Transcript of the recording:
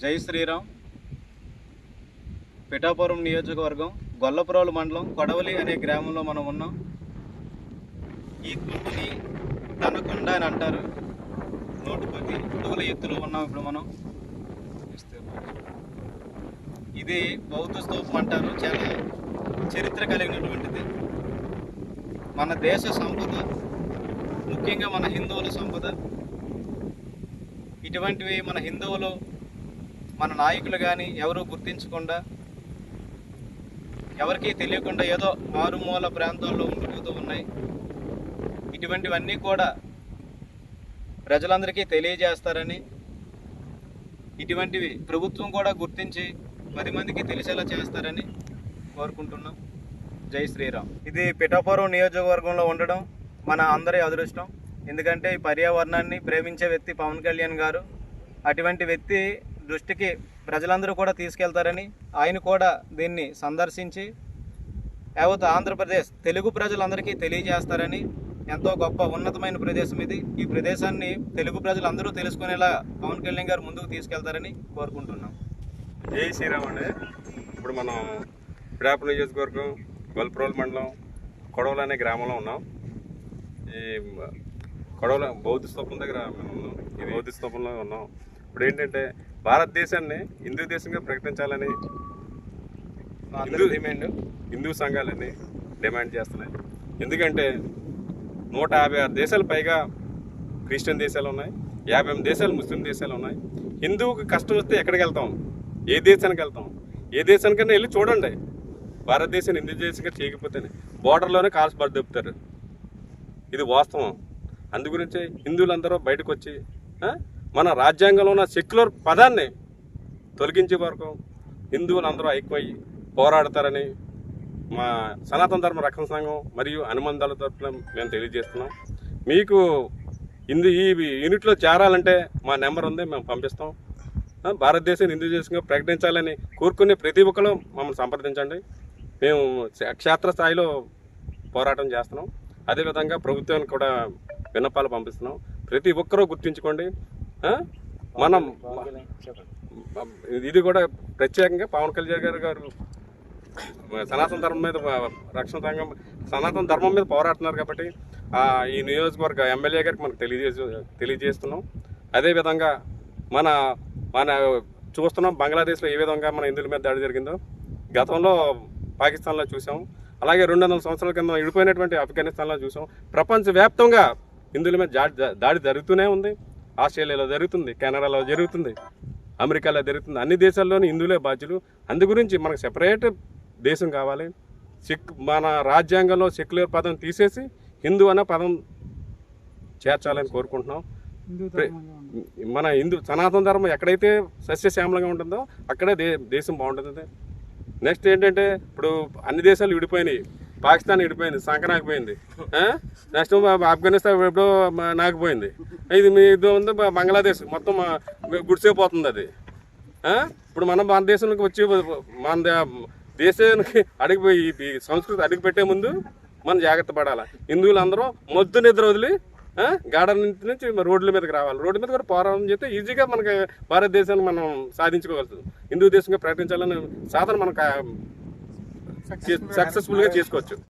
జై శ్రీరామ్. పిఠాపురం నియోజకవర్గం గొల్లపురాలు మండలం కొడవలి అనే గ్రామంలో మనం ఉన్నాం. ఈ కొండని తనకొండ అని అంటారు. నూటి పది అడుగుల ఎత్తులో ఉన్నాం ఇప్పుడు మనం. ఇది బౌద్ధ స్తూపం అంటారు. చాలా చరిత్ర కలిగినటువంటిది. మన దేశ సంపద ముఖ్యంగా మన హిందువుల సంపద. ఇటువంటివి మన హిందువులు మన నాయకులు కానీ ఎవరు గుర్తించకుండా ఎవరికీ తెలియకుండా ఏదో మారుమూల ప్రాంతాల్లో ఉండిపోతూ ఉన్నాయి. ఇటువంటివన్నీ కూడా ప్రజలందరికీ తెలియజేస్తారని ఇటువంటివి ప్రభుత్వం కూడా గుర్తించి పది మందికి తెలిసేలా చేస్తారని కోరుకుంటున్నాం. జై శ్రీరామ్. ఇది పిఠాపురం నియోజకవర్గంలో ఉండడం మన అందరి అదృష్టం. ఎందుకంటే ఈ పర్యావరణాన్ని ప్రేమించే వ్యక్తి పవన్ కళ్యాణ్ గారు. అటువంటి వ్యక్తి దృష్టికి ప్రజలందరూ కూడా తీసుకెళ్తారని ఆయన కూడా దీన్ని సందర్శించి యావత్ ఆంధ్రప్రదేశ్ తెలుగు ప్రజలందరికీ తెలియజేస్తారని ఎంతో గొప్ప ఉన్నతమైన ప్రదేశం ఇది. ఈ ప్రదేశాన్ని తెలుగు ప్రజలందరూ తెలుసుకునేలా పవన్ కళ్యాణ్ గారు ముందుకు తీసుకెళ్తారని కోరుకుంటున్నాం. జై శ్రీరామ్ అండి. ఇప్పుడు మనం పిడాపురం నియోజకవర్గం గొల్పురోల్ మండలం కొడవలు అనే గ్రామంలో ఉన్నాం. ఈ కొడవల బౌద్ధ స్తూపం దగ్గర మేము ఉన్నాం. ఈ బౌద్ధ స్తూపంలో ఉన్నాం. ఇప్పుడు ఏంటంటే భారతదేశాన్ని హిందూ దేశంగా ప్రకటించాలని అందరూ డిమాండ్ హిందూ సంఘాలన్నీ డిమాండ్ చేస్తున్నాయి. ఎందుకంటే నూట యాభై ఆరు దేశాలు పైగా క్రిస్టియన్ దేశాలు ఉన్నాయి యాభై ఎనిమిది దేశాలు ముస్లిం దేశాలు ఉన్నాయి. హిందువుకి కష్టం వస్తే ఎక్కడికి వెళ్తాం? ఏ దేశానికి వెళ్తాం? ఏ దేశానికైనా వెళ్ళి చూడండి. భారతదేశాన్ని హిందూ దేశంగా చేయకపోతేనే బోర్డర్లోనే కాల్స్ బర్డ్ చెప్తారు ఇది వాస్తవం. అందు గురించి హిందువులందరూ బయటకు వచ్చి మన రాజ్యాంగంలో ఉన్న సెక్యులర్ పదాన్ని తొలగించే వరకు హిందువులు అందరూ ఐక్యమయ్యి పోరాడతారని మా సనాతన ధర్మ రక్షణ సంఘం మరియు అనుబంధాల తరఫున మేము తెలియజేస్తున్నాం. మీకు ఇందు ఈ యూనిట్లో చేరాలంటే మా నెంబర్ ఉంది మేము పంపిస్తాం. భారతదేశం హిందూ దేశంగా ప్రకటించాలని కోరుకునే ప్రతి ఒక్కరు మమ్మల్ని సంప్రదించండి. మేము క్షే- క్షేత్ర స్థాయిలో పోరాటం చేస్తున్నాం. అదేవిధంగా ప్రభుత్వానికి కూడా విన్నపాలు పంపిస్తున్నాం. ప్రతి ఒక్కరూ గుర్తుంచుకోండి మనం ఇది కూడా ప్రత్యేకంగా పవన్ కళ్యాణ్ గారు గారు సనాతన ధర్మం మీద రక్షణ సంఘం సనాతన ధర్మం మీద పోరాడుతున్నారు కాబట్టి ఈ నియోజకవర్గ ఎమ్మెల్యే గారికి మనకు తెలియజేసి తెలియజేస్తున్నాం. అదేవిధంగా మన మన చూస్తున్నాం బంగ్లాదేశ్లో ఏ విధంగా మన హిందువుల మీద దాడి జరిగిందో. గతంలో పాకిస్తాన్లో చూసాం. అలాగే రెండు వందల సంవత్సరాల కింద విడిపోయినటువంటి ఆఫ్ఘనిస్తాన్లో చూసాం. ప్రపంచవ్యాప్తంగా హిందువుల మీద దాడి జరుగుతూనే ఉంది. ఆస్ట్రేలియాలో జరుగుతుంది కెనడాలో జరుగుతుంది అమెరికాలో జరుగుతుంది. అన్ని దేశాల్లోనూ హిందువులే బాధ్యులు. అందు గురించి మనకు సెపరేట్ దేశం కావాలి. సిక్ మన రాజ్యాంగంలో సెక్యులర్ పదం తీసేసి హిందూ అనే పదం చేర్చాలని కోరుకుంటున్నాం. మన హిందూ సనాతన ధర్మం ఎక్కడైతే సస్యశ్యామలంగా ఉంటుందో అక్కడే దే దేశం బాగుంటుంది. నెక్స్ట్ ఏంటంటే ఇప్పుడు అన్ని దేశాలు విడిపోయినాయి. పాకిస్తాన్ విడిపోయింది పోయింది. నెక్స్ట్ ఆఫ్ఘనిస్తాన్ ఎప్పుడో మ- ఇది మీ ఇది ఉంది బంగ్లాదేశ్ మొత్తం గుడిసైపోతుంది గుడిసేపోతుంది అది. ఇప్పుడు మనం మన దేశంలోకి వచ్చి మన దేశానికి అడిగిపోయి ఈ సంస్కృతి అడిగి పెట్టే ముందు మనం జాగ్రత్త పడాలి. హిందువులు అందరూ మొద్దు నిద్ర వదిలి గార్డెన్ నుంచి రోడ్ల మీదకి రావాలి. రోడ్డు మీద కూడా పోరాటం చేస్తే ఈజీగా మనకి భారతదేశాన్ని మనం సాధించుకోగలుగుతుంది హిందూ దేశంగా ప్రకటించాలని సాధన మనకు సక్సెస్ఫుల్గా చేసుకోవచ్చు.